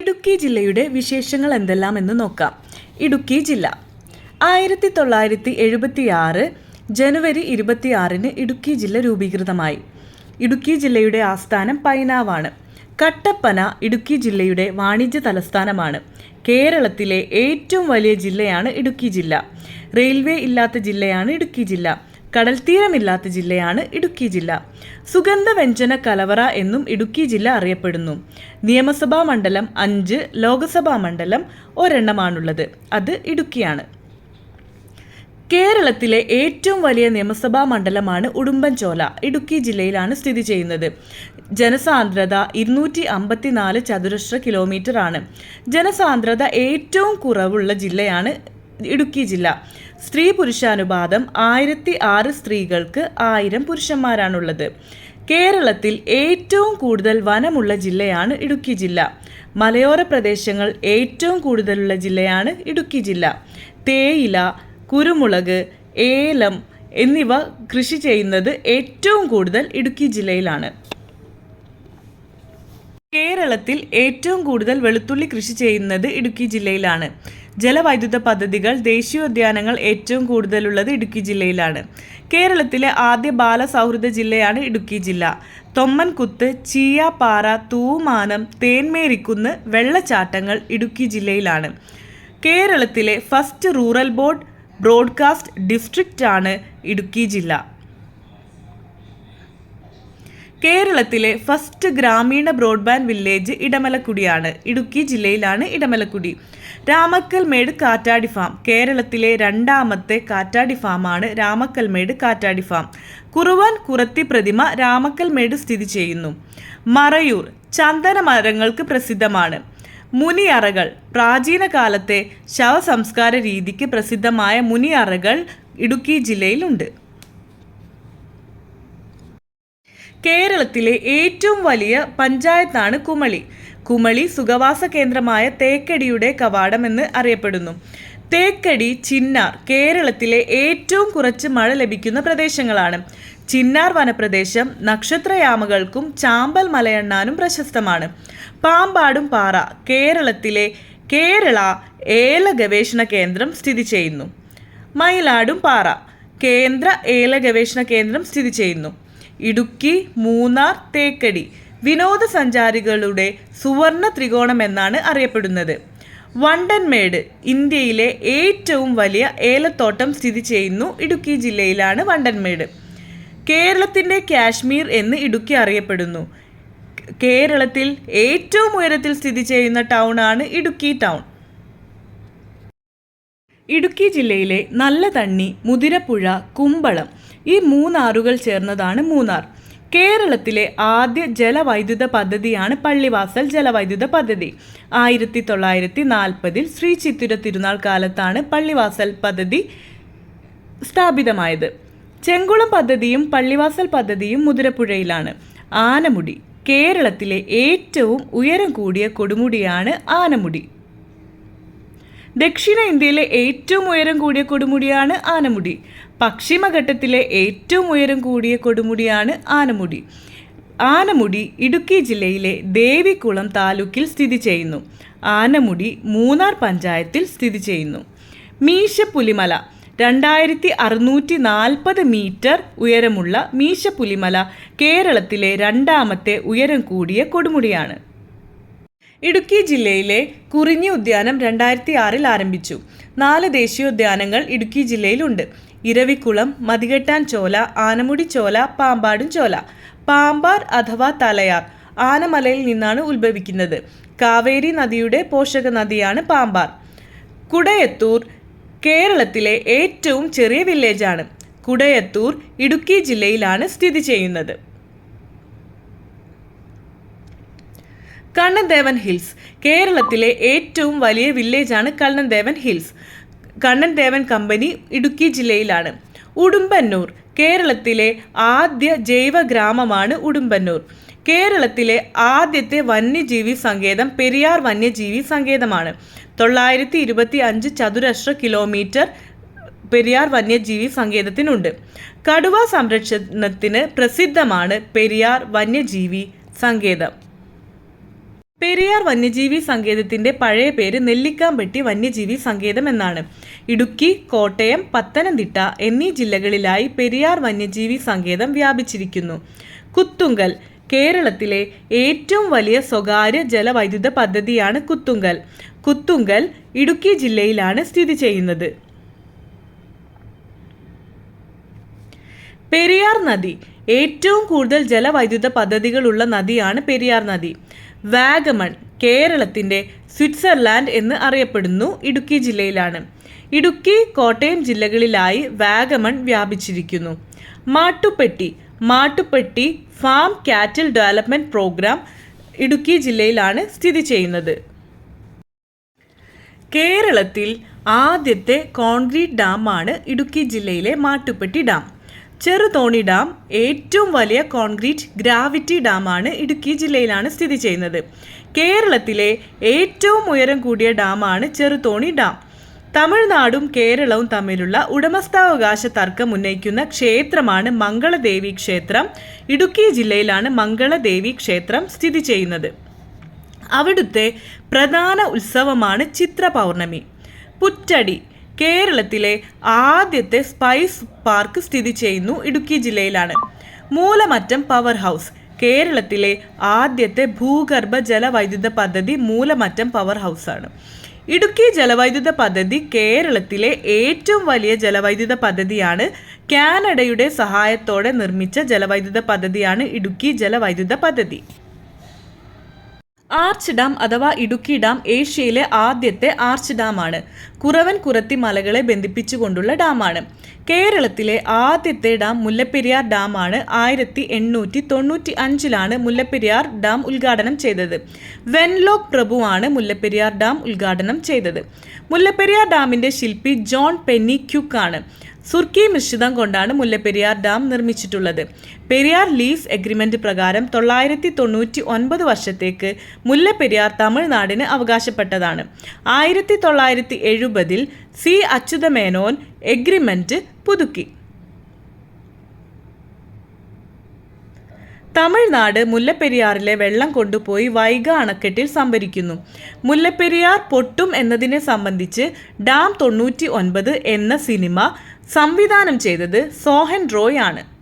ഇടുക്കി ജില്ലയുടെ വിശേഷങ്ങൾ എന്തെല്ലാം എന്ന് നോക്കാം. ഇടുക്കി ജില്ല. ആയിരത്തി തൊള്ളായിരത്തി എഴുപത്തി ആറ് ജനുവരി ഇരുപത്തിയാറിന് ഇടുക്കി ജില്ല രൂപീകൃതമായി. ഇടുക്കി ജില്ലയുടെ ആസ്ഥാനം പൈനാവാണ്. കട്ടപ്പന ഇടുക്കി ജില്ലയുടെ വാണിജ്യ തലസ്ഥാനമാണ്. കേരളത്തിലെ ഏറ്റവും വലിയ ജില്ലയാണ് ഇടുക്കി ജില്ല. റെയിൽവേ ഇല്ലാത്ത ജില്ലയാണ് ഇടുക്കി ജില്ല. കടൽത്തീരമില്ലാത്ത ജില്ലയാണ് ഇടുക്കി ജില്ല. സുഗന്ധവ്യഞ്ജന കലവറ എന്നും ഇടുക്കി ജില്ല അറിയപ്പെടുന്നു. നിയമസഭാ മണ്ഡലം അഞ്ച് ലോക്സഭാ മണ്ഡലം ഒരെണ്ണമാണുള്ളത്. അത് ഇടുക്കിയാണ്. കേരളത്തിലെ ഏറ്റവും വലിയ നിയമസഭാ മണ്ഡലമാണ് ഉടുമ്പൻചോല. ഇടുക്കി ജില്ലയിലാണ് സ്ഥിതി ചെയ്യുന്നത്. ജനസാന്ദ്രത ഇരുന്നൂറ്റി അമ്പത്തിനാല് ചതുരശ്ര കിലോമീറ്റർ ആണ് ജനസാന്ദ്രത ഏറ്റവും കുറവുള്ള ജില്ലയാണ് ഇടുക്കി ജില്ല. സ്ത്രീ പുരുഷാനുപാതം ആയിരത്തി ആറ് സ്ത്രീകൾക്ക് ആയിരം പുരുഷന്മാരാണുള്ളത്. കേരളത്തിൽ ഏറ്റവും കൂടുതൽ വനമുള്ള ജില്ലയാണ് ഇടുക്കി ജില്ല. മലയോര പ്രദേശങ്ങൾ ഏറ്റവും കൂടുതലുള്ള ജില്ലയാണ് ഇടുക്കി ജില്ല. തേയില കുരുമുളക് ഏലം എന്നിവ കൃഷി ചെയ്യുന്നത് ഏറ്റവും കൂടുതൽ ഇടുക്കി ജില്ലയിലാണ്. കേരളത്തിൽ ഏറ്റവും കൂടുതൽ വെളുത്തുള്ളി കൃഷി ചെയ്യുന്നത് ഇടുക്കി ജില്ലയിലാണ്. ജലവൈദ്യുത പദ്ധതികൾ ദേശീയോദ്യാനങ്ങൾ ഏറ്റവും കൂടുതലുള്ളത് ഇടുക്കി ജില്ലയിലാണ്. കേരളത്തിലെ ആദ്യ ബാലസൗഹൃദ ജില്ലയാണ് ഇടുക്കി ജില്ല. തൊമ്മൻകുത്ത് ചീയാപ്പാറ തൂമാനം തേന്മേരിക്കുന്ന് വെള്ളച്ചാട്ടങ്ങൾ ഇടുക്കി ജില്ലയിലാണ്. കേരളത്തിലെ first rural board broadcast district Idukki ജില്ല. കേരളത്തിലെ ഫസ്റ്റ് ഗ്രാമീണ ബ്രോഡ്ബാൻഡ് വില്ലേജ് ഇടമലക്കുടിയാണ്. ഇടുക്കി ജില്ലയിലാണ് ഇടമലക്കുടി. രാമക്കൽമേട് കാറ്റാടി ഫാം. കേരളത്തിലെ രണ്ടാമത്തെ കാറ്റാടി ഫാമാണ് രാമക്കൽമേട് കാറ്റാടി ഫാം. കുറുവാൻ കുറത്തി പ്രതിമ രാമക്കൽമേട് സ്ഥിതി ചെയ്യുന്നു. മറയൂർ ചന്ദന മരങ്ങൾക്ക് പ്രസിദ്ധമാണ്. മുനിയറകൾ പ്രാചീന കാലത്തെ ശവസംസ്കാര രീതിക്ക് പ്രസിദ്ധമായ മുനിയറകൾ ഇടുക്കി ജില്ലയിലുണ്ട് കേരളത്തിലെ ഏറ്റവും വലിയ പഞ്ചായത്താണ് കുമളി. കുമളി സുഖവാസ കേന്ദ്രമായ തേക്കടിയുടെ കവാടം എന്ന് അറിയപ്പെടുന്നു. തേക്കടി ചിന്നാർ കേരളത്തിലെ ഏറ്റവും കുറച്ച് മഴ ലഭിക്കുന്ന പ്രദേശങ്ങളാണ്. ചിന്നാർ വനപ്രദേശം നക്ഷത്രയാമകൾക്കും ചാമ്പൽ മലയണ്ണാനും പ്രശസ്തമാണ്. പാമ്പാടും പാറ കേരളത്തിലെ കേരള ഏല ഗവേഷണ കേന്ദ്രം സ്ഥിതി ചെയ്യുന്നു. മയിലാടും പാറ കേന്ദ്ര ഏല ഗവേഷണ കേന്ദ്രം സ്ഥിതി ചെയ്യുന്നു. ഇടുക്കി മൂന്നാർ തേക്കടി വിനോദസഞ്ചാരികളുടെ സുവർണ ത്രികോണം എന്നാണ് അറിയപ്പെടുന്നത് വണ്ടൻമേട് ഇന്ത്യയിലെ ഏറ്റവും വലിയ ഏലത്തോട്ടം സ്ഥിതി ചെയ്യുന്നു ഇടുക്കി ജില്ലയിലാണ് വണ്ടൻമേട് കേരളത്തിന്റെ കാശ്മീർ എന്ന് ഇടുക്കി അറിയപ്പെടുന്നു. കേരളത്തിൽ ഏറ്റവും ഉയരത്തിൽ സ്ഥിതി ചെയ്യുന്ന ടൗൺ ആണ് ഇടുക്കി ടൗൺ. ഇടുക്കി ജില്ലയിലെ നല്ല തണ്ണി മുതിരപ്പുഴ കുമ്പളം ഈ മൂന്നാറുകൾ ചേർന്നതാണ് മൂന്നാർ. കേരളത്തിലെ ആദ്യ ജലവൈദ്യുത പദ്ധതിയാണ് പള്ളിവാസൽ ജലവൈദ്യുത പദ്ധതി. ആയിരത്തി തൊള്ളായിരത്തി നാൽപ്പതിൽ ശ്രീ ചിത്തിര തിരുനാൾ കാലത്താണ് പള്ളിവാസൽ പദ്ധതി സ്ഥാപിതമായത്. ചെങ്കുളം പദ്ധതിയും പള്ളിവാസൽ പദ്ധതിയും മുതിരപ്പുഴയിലാണ്. ആനമുടി കേരളത്തിലെ ഏറ്റവും ഉയരം കൂടിയ കൊടുമുടിയാണ് ആനമുടി. ദക്ഷിണ ഇന്ത്യയിലെ ഏറ്റവും ഉയരം കൂടിയ കൊടുമുടിയാണ് ആനമുടി. പശ്ചിമഘട്ടത്തിലെ ഏറ്റവും ഉയരം കൂടിയ കൊടുമുടിയാണ് ആനമുടി. ആനമുടി ഇടുക്കി ജില്ലയിലെ ദേവികുളം താലൂക്കിൽ സ്ഥിതി ചെയ്യുന്നു. ആനമുടി മൂന്നാർ പഞ്ചായത്തിൽ സ്ഥിതി ചെയ്യുന്നു. മീശപ്പുലിമല രണ്ടായിരത്തി അറുന്നൂറ്റി നാൽപ്പത് മീറ്റർ ഉയരമുള്ള മീശപ്പുലിമല കേരളത്തിലെ രണ്ടാമത്തെ ഉയരം കൂടിയ കൊടുമുടിയാണ്. ഇടുക്കി ജില്ലയിലെ കുറിഞ്ഞി ഉദ്യാനം രണ്ടായിരത്തി ആറിൽ ആരംഭിച്ചു. നാല് ദേശീയോദ്യാനങ്ങൾ ഇടുക്കി ജില്ലയിലുണ്ട്. ഇരവിക്കുളം മതികെട്ടാൻ ചോല ആനമുടി ചോല പാമ്പാടും ചോല പാമ്പാർ അഥവാ തലയാർ ആനമലയിൽ നിന്നാണ് ഉത്ഭവിക്കുന്നത്. കാവേരി നദിയുടെ പോഷക നദിയാണ് പാമ്പാർ. കുടയത്തൂർ കേരളത്തിലെ ഏറ്റവും ചെറിയ വില്ലേജാണ് കുടയത്തൂർ ഇടുക്കി ജില്ലയിലാണ് സ്ഥിതി ചെയ്യുന്നത്. കണ്ണൻദേവൻ ഹിൽസ്. കേരളത്തിലെ ഏറ്റവും വലിയ വില്ലേജാണ് കണ്ണൻദേവൻ ഹിൽസ്. കണ്ണൻദേവൻ കമ്പനി ഇടുക്കി ജില്ലയിലാണ്. ഉടുമ്പന്നൂർ. കേരളത്തിലെ ആദ്യ ജൈവ ഗ്രാമമാണ് ഉടുമ്പന്നൂർ. കേരളത്തിലെ ആദ്യത്തെ വന്യജീവി സങ്കേതം പെരിയാർ വന്യജീവി സങ്കേതമാണ്. തൊള്ളായിരത്തി ഇരുപത്തി അഞ്ച് ചതുരശ്ര കിലോമീറ്റർ പെരിയാർ വന്യജീവി സങ്കേതത്തിനുണ്ട്. കടുവ സംരക്ഷണത്തിന് പ്രസിദ്ധമാണ് പെരിയാർ വന്യജീവി സങ്കേതം. പെരിയാർ വന്യജീവി സങ്കേതത്തിന്റെ പഴയ പേര് നെല്ലിക്കാമ്പെട്ടി വന്യജീവി സങ്കേതം എന്നാണ്. ഇടുക്കി കോട്ടയം പത്തനംതിട്ട എന്നീ ജില്ലകളിലായി പെരിയാർ വന്യജീവി സങ്കേതം വ്യാപിച്ചിരിക്കുന്നു. കുത്തുങ്കൽ കേരളത്തിലെ ഏറ്റവും വലിയ സ്വകാര്യ ജലവൈദ്യുത പദ്ധതിയാണ് കുത്തുങ്കൽ. കുത്തുങ്കൽ ഇടുക്കി ജില്ലയിലാണ് സ്ഥിതി ചെയ്യുന്നത്. പെരിയാർ നദി. ഏറ്റവും കൂടുതൽ ജലവൈദ്യുത പദ്ധതികളുള്ള നദിയാണ് പെരിയാർ നദി. വാഗമൺ കേരളത്തിന്റെ സ്വിറ്റ്സർലാൻഡ് എന്ന് അറിയപ്പെടുന്നു ഇടുക്കി ജില്ലയിലാണ്. ഇടുക്കി കോട്ടയം ജില്ലകളിലായി വാഗമൺ വ്യാപിച്ചിരിക്കുന്നു. Mattupetty Mattupetty farm cattle development programme Idukki ജില്ലയിലാണ് സ്ഥിതി ചെയ്യുന്നത്. കേരളത്തിൽ ആദ്യത്തെ കോൺക്രീറ്റ് ഡാമാണ് ഇടുക്കി ജില്ലയിലെ മാട്ടുപ്പെട്ടി ഡാം. ചെറുതോണി ഡാം ഏറ്റവും വലിയ കോൺക്രീറ്റ് ഗ്രാവിറ്റി ഡാമാണ് ഇടുക്കി ജില്ലയിലാണ് സ്ഥിതി ചെയ്യുന്നത്. കേരളത്തിലെ ഏറ്റവും ഉയരം കൂടിയ ഡാമാണ് ചെറുതോണി ഡാം. തമിഴ്നാടും കേരളവും തമ്മിലുള്ള ഉടമസ്ഥാവകാശ തർക്കം ഉന്നയിക്കുന്ന ക്ഷേത്രമാണ് മംഗളദേവി ക്ഷേത്രം. ഇടുക്കി ജില്ലയിലാണ് മംഗളദേവി ക്ഷേത്രം സ്ഥിതി ചെയ്യുന്നത്. അവിടുത്തെ പ്രധാന ഉത്സവമാണ് ചിത്ര പൗർണമി. പുറ്റടി കേരളത്തിലെ ആദ്യത്തെ സ്പൈസ് പാർക്ക് സ്ഥിതി ചെയ്യുന്നു ഇടുക്കി ജില്ലയിലാണ്. Moolamattom power house. കേരളത്തിലെ ആദ്യത്തെ ഭൂഗർഭ ജലവൈദ്യുത പദ്ധതി മൂലമറ്റം പവർ ഹൗസാണ് ഇടുക്കി ജലവൈദ്യുത പദ്ധതി കേരളത്തിലെ ഏറ്റവും വലിയ ജലവൈദ്യുത പദ്ധതിയാണ്. കാനഡയുടെ സഹായത്തോടെ നിർമ്മിച്ച ജലവൈദ്യുത പദ്ധതിയാണ് ഇടുക്കി ജലവൈദ്യുത പദ്ധതി. ആർച്ച് ഡാം അഥവാ ഇടുക്കി ഡാം ഏഷ്യയിലെ ആദ്യത്തെ ആർച്ച് ഡാമാണ്. കുറവൻ കുറത്തി മലകളെ ബന്ധിപ്പിച്ചുകൊണ്ടുള്ള ഡാമാണ്. കേരളത്തിലെ ആദ്യത്തെ ഡാം മുല്ലപ്പെരിയാർ ഡാമാണ് ആയിരത്തി എണ്ണൂറ്റി തൊണ്ണൂറ്റി അഞ്ചിലാണ് മുല്ലപ്പെരിയാർ ഡാം ഉദ്ഘാടനം ചെയ്തത്. വെൻലോക് പ്രഭുവാണ് മുല്ലപ്പെരിയാർ ഡാം ഉദ്ഘാടനം ചെയ്തത്. മുല്ലപ്പെരിയാർ ഡാമിന്റെ ശില്പി ജോൺ പെന്നി ക്യുക്കാണ് സുർക്കി മിശ്രിതം കൊണ്ടാണ് മുല്ലപ്പെരിയാർ ഡാം നിർമ്മിച്ചിട്ടുള്ളത്. പെരിയാർ ലീസ് എഗ്രിമെന്റ് പ്രകാരം തൊള്ളായിരത്തി തൊണ്ണൂറ്റി ഒൻപത് വർഷത്തേക്ക് മുല്ലപ്പെരിയാർ തമിഴ്നാടിന് അവകാശപ്പെട്ടതാണ്. ആയിരത്തി തൊള്ളായിരത്തി എഴുപതിൽ സി അച്യുതമേനോൻ എഗ്രിമെന്റ് പുതുക്കി. തമിഴ്നാട് മുല്ലപ്പെരിയാറിലെ വെള്ളം കൊണ്ടുപോയി വൈഗ അണക്കെട്ടിൽ സംഭരിക്കുന്നു. മുല്ലപ്പെരിയാർ പൊട്ടും എന്നതിനെ സംബന്ധിച്ച് ഡാം തൊണ്ണൂറ്റി ഒൻപത് എന്ന സിനിമ സംവിധാനം ചെയ്തത് സോഹൻ റോയ് ആണ്.